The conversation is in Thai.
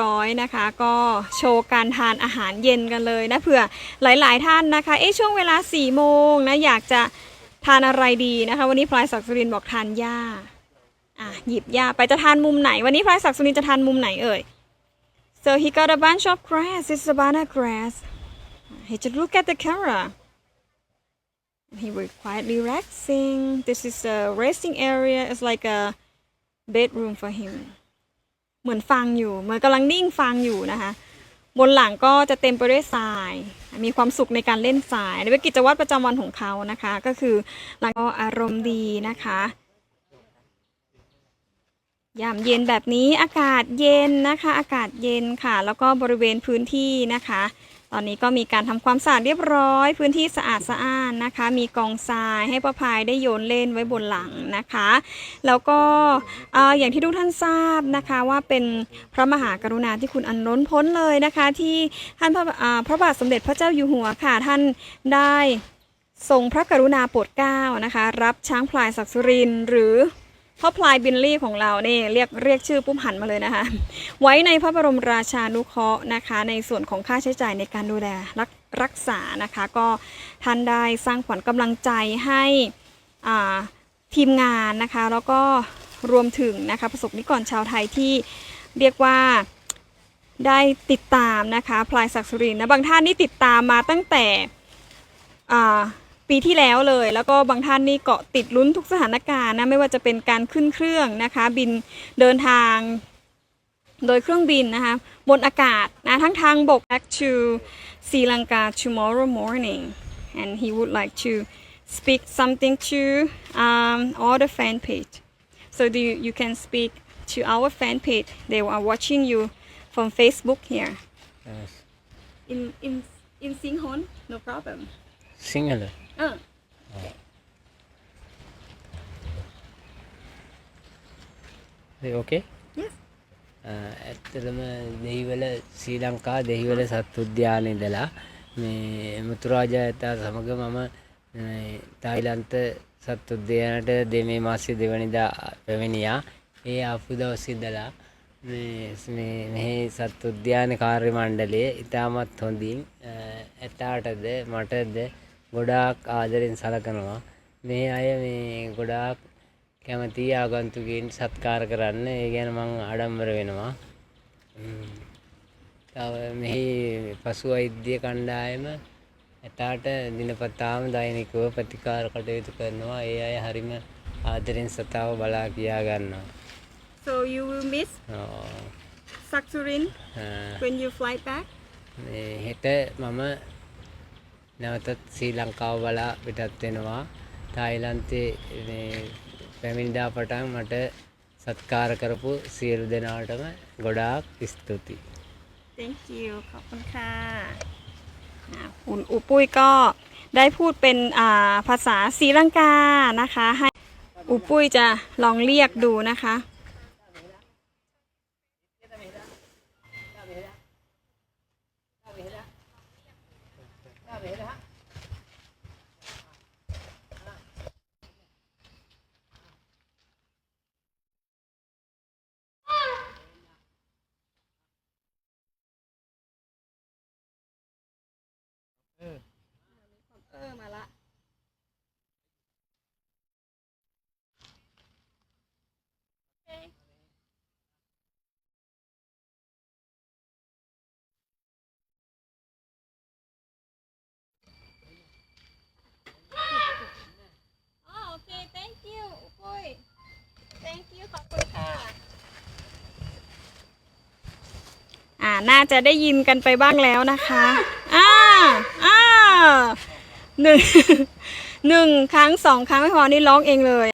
ร้อยนะคะ ก็โชว์การทานอาหารเย็นกันเลยนะเผื่อหลายๆท่านนะคะเอ๊ะช่วงเวลา4ี่โมงนะอยากจะทานอะไรดีนะคะ วันนี้พลายศักดิ์สุรินบอกทานหญ้าอะหยิบหญ้าไปจะทานมุมไหน วันนี้พลายศักดิ์สุรินจะทานมุมไหนเอ่ย so he got a bunch of grass it's sabana grass he just look at the camera he was quite relaxing this is a resting area it's like a bedroom for him เหมือนฟังอยู่ เหมือนกำลังนิ่งฟังอยู่นะคะ บนหลังก็จะเต็มไปด้วยทราย มีความสุขในการเล่นทรายนี่เป็นกิจวัตรประจำวันของเขานะคะ ก็คือหลังก็อารมณ์ดีนะคะยามเย็นแบบนี้อากาศเย็นนะคะ อากาศเย็นค่ะ แล้วก็บริเวณพื้นที่นะคะ ตอนนี้ก็มีการทำความสะอาดเรียบร้อย พื้นที่สะอาดสะอ้านนะคะ มีกองทรายให้ประพายได้โยนเล่นไว้บนหลังนะคะ แล้วก็เอ่อย่างที่ทุกท่านทราบนะคะว่าเป็นพระมหากรุณาที่คุณอันล้นพ้นเลยนะคะ ที่ท่านพระพระบาทสมเด็จพระเจ้าอยู่หัวค่ะท่านได้ทรงพระกรุณาโปรดเกล้านะคะ รับช้างพลายศักดิ์สุรินหรือ พ่อพลายบินลี่ของเราเนี่ยเรียกเรียกชื่อปุ๊บหันมาเลยนะคะ ไว้ในพระบรมราชานุเคราะห์นะคะ ในส่วนของค่าใช้จ่ายในการดูแลรักรักษานะคะ ก็ท่านได้สร้างขวัญกำลังใจให้ทีมงานนะคะ แล้วก็รวมถึงนะคะประสบนิกรชาวไทยที่เรียกว่าได้ติดตามนะคะพลายศักดิ์สุรินทร์นะบางท่านนี่ติดตามมาตั้งแต่ ปีที่แล้วเลย แล้วก็บางท่านนี่เกาะติดลุ้นทุกสถานการณ์นะไม่ว่าจะเป็นการขึ้นเครื่องนะคะ บินเดินทางโดยเครื่องบินนะคะ บนอากาศนะทั้งทางบก back to Sri Lanka tomorrow morning and he would like to speak something to um, all the fan page so do you, you can speak to our fan page they are watching you from Facebook here Yes. in in in Singhon no problem Sinhala. ඕකේ ඇත්තටම දෙහිවල ශ්‍රී ලංකා දෙහිවල සත් උද්‍යානය ඉඳලා මේ මුතුරාජාඇතා සමඟ මම තායිලන්ත සත් උද්‍යයනට දෙමේ මාසය දෙවනිදා පැමිණියා. ඒ අපපු දවසිදලා මෙහි සත් උද්‍යාන කාර්ය මණ්ඩලය ඉතාමත් හොඳින් ඇතාටද මටද ගොඩාක් ආදරෙන් සලකනවා. මේ අය මේ ගොඩාක් කැමති ආගන්තුකෙන් සත්කාර කරන්න. ඒ ගැන මං අඩම්බර වෙනවා. තව මෙහි පසු වෛද්‍ය කණ්ඩායම ඇතාට දිනපතාම දෛනිකව ප්‍රතිකාර කටයුතු කරනවා. ඒ අය හරිම ආදරෙන් සතාව බලා කියා ගන්නවා. So you will miss ආ, Saksurin ආ, when you fly back? මේ හෙට මම නැවතත් ශ්‍රී ලංකාව බලා පිටත් වෙනවා තායිලන්තේ මේ පැමිණිදා පටන් මට සත්කාර කරපු සියලු දෙනාටම ගොඩාක් ස්තුතියි thank you ขอบคุณค่ะอ่าคุณอุปุ้ยก็ได้พูดเป็นอ่าภาษาศรีลังกานะคะ ให้อุปุ้ยจะลองเรียกดูนะคะ เออ มาละ อ๋อโอเค thank you อุปุ้ย thank you ข อบคุณค่ะอ่าน่าจะได้ยินกันไปบ้างแล้วนะคะอ่าอ่าหนึ่งหนึ่งครั้งสองครั้งไม่พอนี่ร้องเองเลย